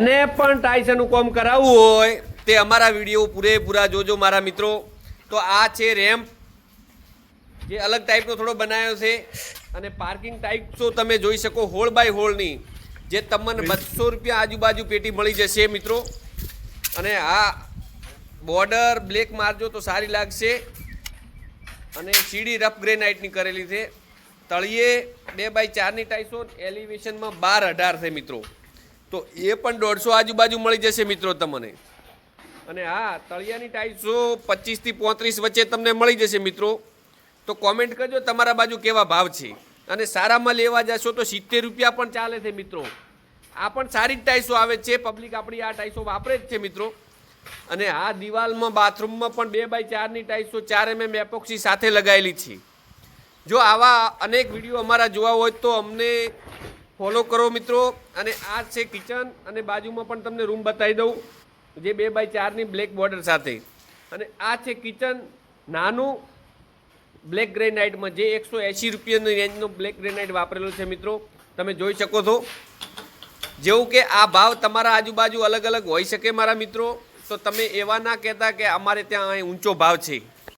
અને પણ ટાઈસનું કોમ કરાવવું હોય તે અમારા વીડિયો પૂરેપૂરા જોજો મારા મિત્રો. તો આ છે રેમ્પ જે અલગ ટાઈપનો થોડો બનાવ્યો છે. અને પાર્કિંગ ટાઈપ તો તમે જોઈ શકો હોળ બાય હોળની જે તમને બસો રૂપિયા આજુબાજુ પેટી મળી જશે મિત્રો. અને આ બોર્ડર બ્લેક મારજો તો સારી લાગશે. અને સીડી રફ ગ્રેનાઇટની કરેલી છે. તળિયે બે બાય ચારની ટાઈસો એલિવેશનમાં બાર અઢાર છે મિત્રો. તો એ પણ દોઢસો આજુબાજુ મળી જશે મિત્રો તમને. અને હા તળિયાની ટાઈસો પચીસથી પોત્રીસ વચ્ચે તમને મળી જશે મિત્રો. તો કોમેન્ટ કરજો તમારા બાજુ કેવા ભાવ છે. અને સારામાં લેવા જશો તો સિત્તેર રૂપિયા પણ ચાલે છે મિત્રો. આ પણ સારી જ ટાઈસો આવે છે. પબ્લિક આપણી આ ટાઈસો વાપરે જ છે મિત્રો. અને આ દિવાલમાં બાથરૂમમાં પણ બે બાય ચારની ટાઈસો ચાર એમએમ એપોક્સી સાથે લગાવેલી છે. જો આવા અનેક વીડિયો અમારા જોવા હોય તો અમને ફોલો કરો મિત્રો. અને આ છે કિચન. અને બાજુમાં પણ તમને રૂમ બતાવી દઉં. જે બે બાય ચારની બ્લેક બોર્ડર સાથે. અને આ છે કિચન નાનું બ્લેક ગ્રેનાઇટમાં જે એકસો એંશી રૂપિયાની રેન્જનો બ્લેક ગ્રેનાઇટ વાપરેલો છે મિત્રો. તમે જોઈ શકો છો. જેવું કે આ ભાવ તમારા આજુબાજુ અલગ અલગ હોઈ શકે મારા મિત્રો. તો તમે એવા ના કહેતા કે અમારે ત્યાં અહીં ઊંચો ભાવ છે.